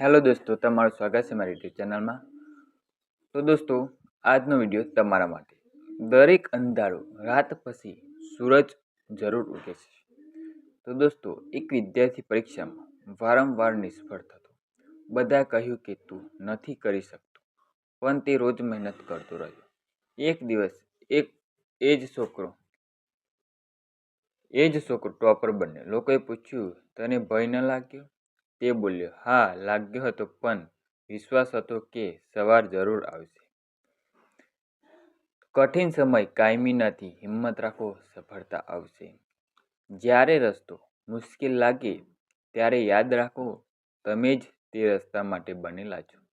Hello દોસ્તો, તમારું સ્વાગત છે મારી યુટ્યુબ ચેનલમાં. તો દોસ્તો, આજનો વીડિયો તમારા માટે. દરેક અંધારું રાત પછી સૂરજ જરૂર ઉગે છે. તો દોસ્તો, એક વિદ્યાર્થી પરીક્ષામાં વારંવાર નિષ્ફળ થતો. બધા કહ્યું કે તું નથી કરી શકતો, પણ તે રોજ મહેનત કરતો રહ્યો. એક દિવસ, એક, એ જ છોકરો, એ જ છોકરો ટોપર બન્યો. લોકોએ પૂછ્યું, તને ભય ન લાગ્યો? તે બોલ્યો, હા, લાગ્યો હતો, પણ વિશ્વાસ હતો કે સવાર જરૂર આવશે. કઠિન સમય કાયમી નથી, હિંમત રાખો, સફળતા આવશે. જ્યારે રસ્તો મુશ્કેલ લાગે, ત્યારે યાદ રાખો, તમે જ તે રસ્તા માટે બનેલા છો.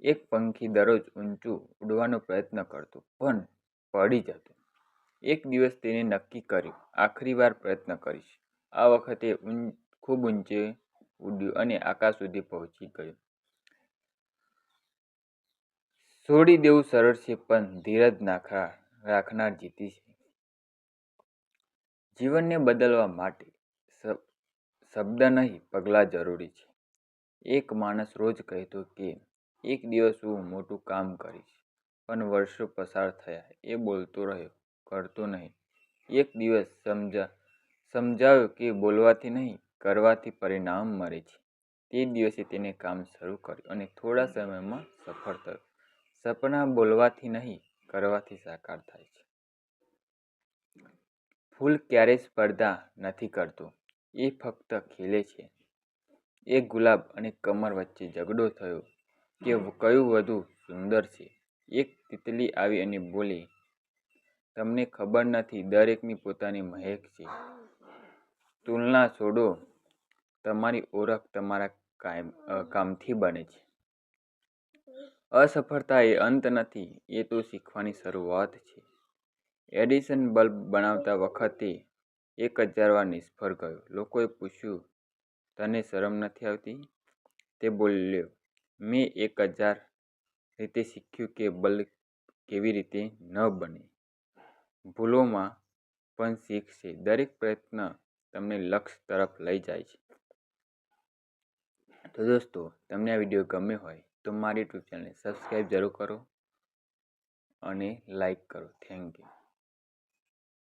એક પંખી દરરોજ ઊંચું ઉડવાનો પ્રયત્ન કરતો, પણ પડી જતો. એક દિવસ તેને નક્કી કર્યું, આખરી વાર પ્રયત્ન કરીશ. આ વખતે ખૂબ ઊંચે ઉડ્યું અને આકાશ સુધી પહોંચી ગયું. છોડી દેવું સરળ છે, પણ ધીરજ નાખા, રાખનાર જીતી છે. જીવનને બદલવા માટે શબ્દ નહીં, પગલાં જરૂરી છે. એક માણસ રોજ કહેતો કે, એક દિવસ હું મોટું કામ કરીશ, પણ વર્ષો પસાર થયા. એ બોલતો રહ્યો, કરતો નહીં. એક દિવસ સમજા સમજાવ્યો કે, બોલવાથી નહીં કરવાથી પરિણામ મળે છે. તે દિવસે તેને કામ શરૂ કર્યું અને થોડા સમયમાં સફળ થયો. સપના બોલવાથી નહીં કરવાથી સાકાર થાય છે. ફૂલ ક્યારેય સ્પર્ધા નથી કરતું. એ ફક્ત ખીલે છે. એક ગુલાબ અને કમર વચ્ચે ઝઘડો થયો કે કયું વધુ સુંદર છે. એક તિતલી આવી અને બોલી તમને ખબર નથી દરેકની પોતાની મહેક છે. તુલના છોડો. તમારી ઓળખ તમારા કાયમ કામથી બને છે. અસફળતા એ અંત નથી, એ તો શીખવાની શરૂઆત છે. એડિશન બલ્બ બનાવતા વખતે એક હજાર વાર નિષ્ફળ ગયો. લોકોએ પૂછ્યું, તને શરમ નથી આવતી? તે બોલ્યો, મેં એક હજાર રીતે શીખ્યું કે બલ્બ કેવી રીતે ન બને. ભૂલોમાં પણ શીખ છે દરેક પ્રયત્ન તમને લક્ષ્ય તરફ લઈ જાય છે. તો દોસ્તો, તમને આ વીડિયો ગમ્યો હોય, તો મારી યુટ્યુબ ચેનલને સબસ્ક્રાઈબ જરૂર કરો અને લાઈક કરો. Thank you